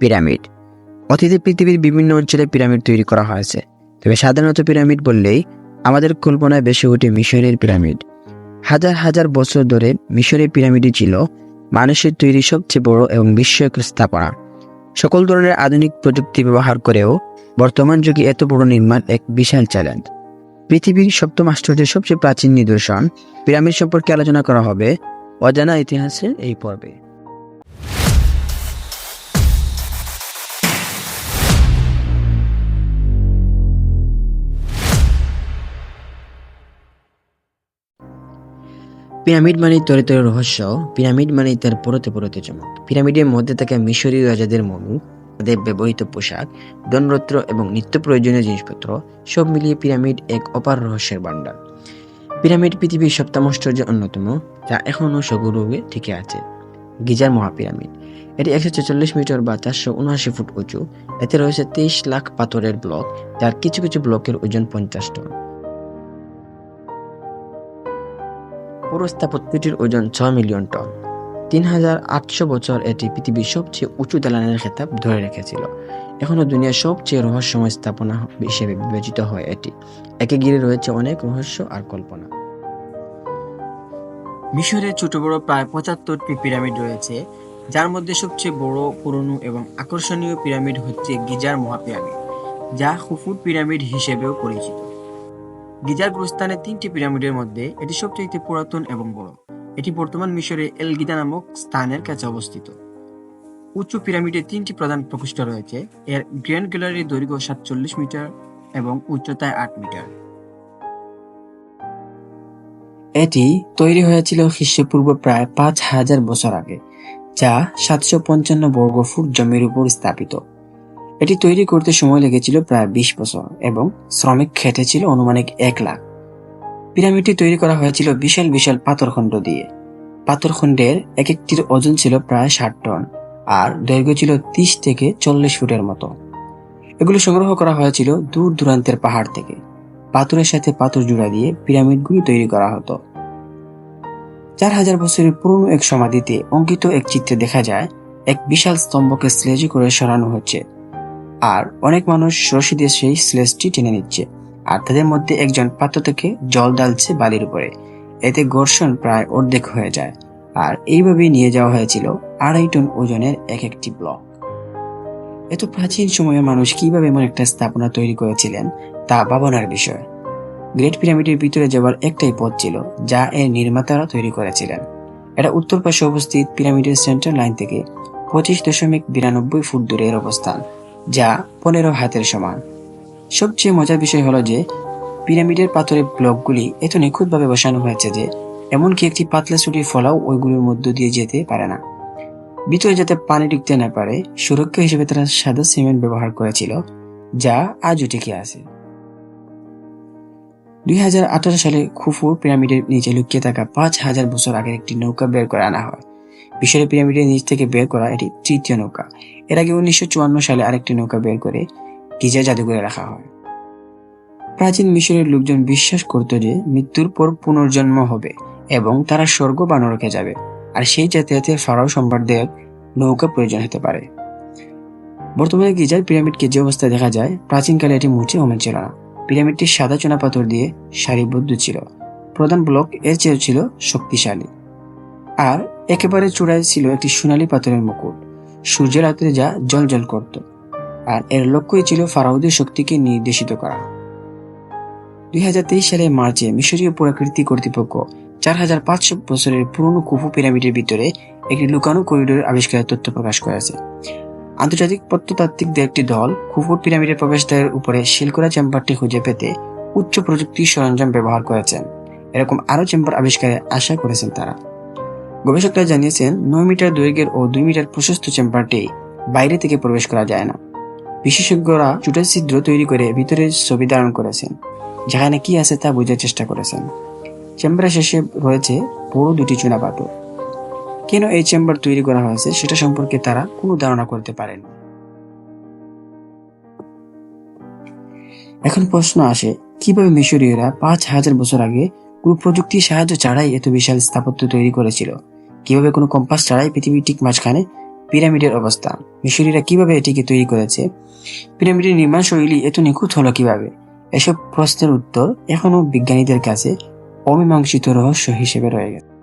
Pyramid. অতীতে পৃথিবীর বিভিন্ন অঞ্চলে পিরামিড তৈরি করা হয়েছে। তবে সাধারণত পিরামিড বললেই আমাদের কল্পনায় বেশি ওঠে মিশরের পিরামিড। হাজার হাজার বছর ধরে মিশরের পিরামিডই ছিল মানুষের তৈরি সবচেয়ে বড় এবং বিস্ময়কর স্থাপনা। সকল ধরনের আধুনিক প্রযুক্তি ব্যবহার করেও বর্তমান যুগে এত বড় নির্মাণ এক বিশাল চ্যালেঞ্জ। পৃথিবীর সপ্তম আশ্চর্যের সবচেয়ে প্রাচীন নিদর্শন পিরামিড সম্পর্কে আলোচনা করা হবে। অজানা ইতিহাসের এই পর্বে। পিরামিড মানেই তরে তরে রহস্য, পিরামিড মানেই তার পরতে পরতে চমক। পিরামিডের মধ্যে থাকা মিশরীয় রাজাদের মনু তাদের ব্যবহৃত পোশাক ধনরত্র এবং নিত্য প্রয়োজনীয় জিনিসপত্র, সব মিলিয়ে পিরামিড এক অপার রহস্যের ভাণ্ডার। পিরামিড পৃথিবীর সপ্তম আশ্চর্যের অন্যতম, যা এখনও সগৌরবে টিকে আছে। গিজার মহাপিরামিড, এটি একশো ছেচল্লিশ মিটার বা চারশো উনআশি ফুট উঁচু। এতে রয়েছে তেইশ লাখ পাথরের ব্লক, যার কিছু কিছু ব্লকের ওজন পঞ্চাশ টন। পুরো স্থাপত্যটির ওজন ছয় মিলিয়ন টন। তিন হাজার আটশো বছর এটি পৃথিবীর সবচেয়ে উঁচু দালানের খেতাব ধরে রেখেছিল। এখনও দুনিয়ার সবচেয়ে রহস্যময় স্থাপনা হিসেবে বিবেচিত হয় এটি। একে ঘিরে রয়েছে অনেক রহস্য আর কল্পনা। মিশরে ছোট বড় প্রায় পঁচাত্তরটি পিরামিড রয়েছে, যার মধ্যে সবচেয়ে বড়, পুরনো এবং আকর্ষণীয় পিরামিড হচ্ছে গিজার মহাপিরামিড, যা খুফুর পিরামিড হিসেবেও পরিচিত। গিজার গুরুস্থানের তিনটি পিরামিডের মধ্যে এটি সবচেয়ে পুরাতন এবং বড়। এটি বর্তমান মিশরে এল গিদা নামক স্থানের কাছে অবস্থিত। উঁচু পিরামিডে তিনটি প্রধান প্রকোষ্ঠ রয়েছে, এর গ্র্যান্ড গ্যালারির দৈর্ঘ্য সাতচল্লিশ মিটার এবং উচ্চতায় আট মিটার। এটি তৈরি হয়েছিল খ্রিস্টপূর্ব প্রায় পাঁচ হাজার বছর আগে, যা সাতশো পঞ্চান্ন বর্গ ফুট জমির উপর স্থাপিত। এটি তৈরি করতে সময় লেগেছিল প্রায় বিশ বছর এবং শ্রমিক খেটেছিল অনুমানিক এক লাখ। পিরামিডটি তৈরি করা হয়েছিল বিশাল বিশাল পাথরখণ্ড দিয়ে। পাথরখণ্ডের এক একটির ওজন ছিল প্রায় ষাট টন আর দৈর্ঘ্য ছিল তিরিশ থেকে চল্লিশ ফুটের মতো। এগুলো সংগ্রহ করা হয়েছিল দূর দূরান্তের পাহাড় থেকে। পাথরের সাথে পাথর জোড়া দিয়ে পিরামিডগুলি তৈরি করা হতো। চার হাজার বছরের পুরনো এক সমাধিতে অঙ্কিত এক চিত্রে দেখা যায়, এক বিশাল স্তম্ভকে স্লেজি করে সরানো হচ্ছে। আর অনেক মানুষ রশি দিয়ে সেই স্লেজটি টেনে নিচ্ছে আর তাদের মধ্যে একজন পাত্র থেকে জল ডালছে বালির উপরে। এতে ঘর্ষণ প্রায় অর্ধেক হয়ে যায়। আর এইভাবেই নিয়ে যাওয়া হয়েছিল আড়াই টন ওজনের এক একটি ব্লক। এত প্রাচীন সময়ে মানুষ কীভাবে এমন একটা স্থাপনা তৈরি করেছিলেন তা ভাবনার বিষয়। গ্রেট পিরামিডের ভিতরে যাওয়ার একটাই পথ ছিল, যা এর নির্মাতারা তৈরি করেছিলেন। এটা উত্তর পাশে অবস্থিত পিরামিডের সেন্টার লাইন থেকে পঁচিশ দশমিক বিরানব্বই ফুট দূরে এর অবস্থান। যা পনেরো হাতের সমান। সবচেয়ে মজার বিষয় হলো যে, পিরামিডের পাথরের ব্লকগুলি এত নিখুঁতভাবে বসানো হয়েছে যে, এমনকি একটি পাতলা ছুটির ফলাও ওইগুলির মধ্য দিয়ে যেতে পারে না। ভিতরে যাতে পানি ঢুকতে না পারে, সুরক্ষা হিসেবে তারা সাদা সিমেন্ট ব্যবহার করেছিল, যা আজও টিকে আছে। দুই হাজার আঠারো সালে খুফুর পিরামিডের নিচে লুকিয়ে থাকা পাঁচ হাজার বছর আগের একটি নৌকা বের করে আনা হয়। মিশরের পিরামিডের নিচ থেকে বের করা এটি তৃতীয় নৌকা। এর আগে উনিশশো চুয়ান্ন সালে আরেকটি নৌকা বের করে গিজা জাদুঘরে রাখা হয়। প্রাচীন মিশরের লোকজন বিশ্বাস করত যে মৃত্যুর পর পুনর্জন্ম হবে এবং তারা স্বর্গ বা নরকে যাবে, আর সেই যাতায়াতে ফারাও সম্রাটদের নৌকা প্রয়োজন হতে পারে। বর্তমানে গিজার পিরামিডকে যে অবস্থায় দেখা যায়, প্রাচীনকালে এটি মুছে ওমেন ছিল না। পিরামিডটি সাদা চুনা পাথর দিয়ে সারিবদ্ধ ছিল। প্রধান ব্লক এর চেয়েও ছিল শক্তিশালী। আর একেবারে চূড়ায় ছিল একটি সোনালী পাথরের মুকুট। সূর্যের আলোতে যা জল করত। আর এর লক্ষ্যই ছিল ফারাউদের শক্তিকে নির্দেশিত করা। দুই হাজার তেইশ সালে মার্চে মিশরীয় পুরাকৃতি কর্তৃপক্ষ চার হাজার পাঁচশো বছরের পুরনো কুফু পিরামিডের ভিতরে একটি লুকানো করিডোর আবিষ্কারের তথ্য প্রকাশ করেছে। আন্তর্জাতিক প্রত্নতাত্ত্বিকদের একটি দল কুফুর পিরামিডের প্রবেশদ্বারের উপরে শিলকোড়া চেম্বারটি খুঁজে পেতে উচ্চ প্রযুক্তির সরঞ্জাম ব্যবহার করেছেন। এরকম আরও চেম্বার আবিষ্কারের আশা করেছেন তারা। গবেষকরা জানিয়েছেন, নয় মিটার দৈর্ঘ্যের ও দুই মিটার প্রশস্ত চেম্বারটি বাইরে থেকে প্রবেশ করা যায় না। বিশেষজ্ঞরা চুটের ছিদ্র তৈরি করে ভিতরে ছবি ধারণ করেছেন, যেখানে কি আছে তা বোঝার চেষ্টা করেছেন। চেম্বারের শেষে রয়েছে বড় দুটি চুনা পাথর। কেন এই চেম্বার তৈরি করা হয়েছে সেটা সম্পর্কে তারা কোনো ধারণা করতে পারেন। এখন প্রশ্ন আসে, কীভাবে মিশরীয়রা পাঁচ হাজার বছর আগে কোনো প্রযুক্তির সাহায্য ছাড়াই এত বিশাল স্থাপত্য তৈরি করেছিল? কীভাবে কোনো কম্পাস ছাড়াই পৃথিবীর ঠিক মাঝখানে পিরামিডের অবস্থান মিশরীরা কীভাবে এটিকে তৈরি করেছে? পিরামিডের নির্মাণ শৈলী এত নিখুঁত হলো কীভাবে? এসব প্রশ্নের উত্তর এখনও বিজ্ঞানীদের কাছে অমীমাংসিত রহস্য হিসেবে রয়ে গেছে।